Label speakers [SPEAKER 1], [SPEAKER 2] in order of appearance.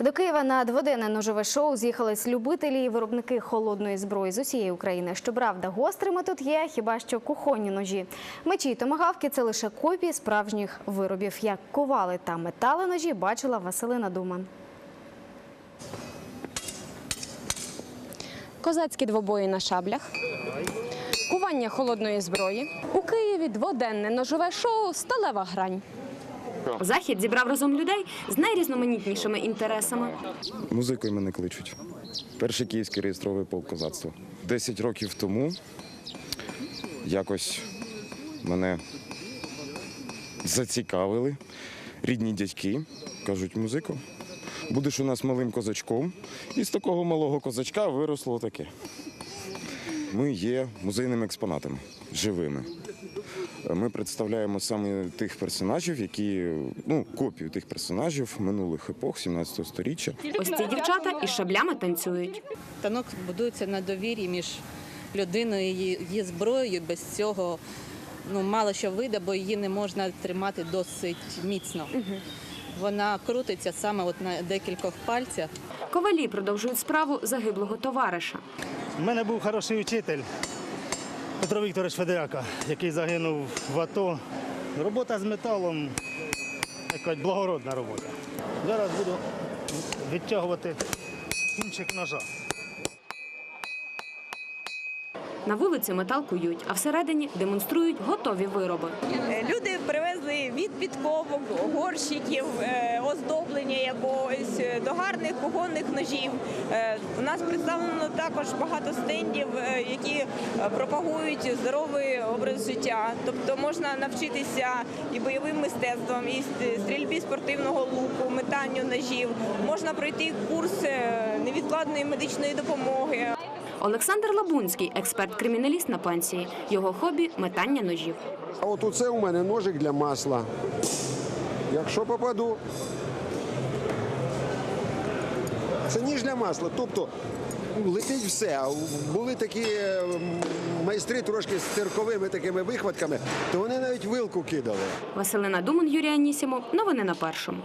[SPEAKER 1] До Києва на дводенне ножове шоу з'їхались любителі і виробники холодної зброї з усієї України. Щоправда, гострими тут є хіба що кухонні ножі. Мечі й томагавки – це лише копії справжніх виробів. Як ковали та метали ножі, бачила Василина Думан.
[SPEAKER 2] Козацькі двобої на шаблях, кування холодної зброї. У Києві дводенне ножове шоу Сталева грань. Захід зібрав разом людей з найрізноманітнішими інтересами.
[SPEAKER 3] Музикою мене кличуть. Перший київський реєстровий полк козацтва. Десять років тому якось мене зацікавили рідні дядьки, кажуть, музику. Будеш у нас малим козачком. І з такого малого козачка виросло таке. Ми є музейними експонатами, живими. Ми представляємо саме тих персонажів, які ну, копію тих персонажів минулих епох, 17 століття.
[SPEAKER 2] Ось ці дівчата із шаблями танцюють.
[SPEAKER 4] Танок будується на довір'ї між людиною і її, її зброєю. Без цього ну, мало що вийде, бо її не можна тримати досить міцно. Вона крутиться саме от на декількох пальцях.
[SPEAKER 2] Ковалі продовжують справу загиблого товариша.
[SPEAKER 5] У мене був хороший вчитель Петро Вікторович Федеряка, який загинув в АТО. Робота з металом, якась благородна робота. Зараз буду відтягувати кінчик ножа.
[SPEAKER 2] На вулиці метал кують, а всередині демонструють готові вироби.
[SPEAKER 6] Е, Люди привезли від підковок, горщиків, е, оздоблення якогось е, до гарних кухонних ножів. Е, У нас представлено також багато стендів, які пропагують здоровий образ життя. Тобто можна навчитися і бойовим мистецтвам, і стрільбі спортивного луку, метанню ножів. Можна пройти курс невідкладної медичної допомоги.
[SPEAKER 2] Олександр Лабунський, експерт-криміналіст на пенсії. Його хобі метання ножів.
[SPEAKER 7] А от оце у мене ножик для масла. Якщо попаду, це ніж для масла. Тобто летить все. Були такі е, майстри трошки з цирковими такими вихватками, то вони навіть вилку кидали.
[SPEAKER 2] Василина Думан, Юрій Анісімов. Новини на першому.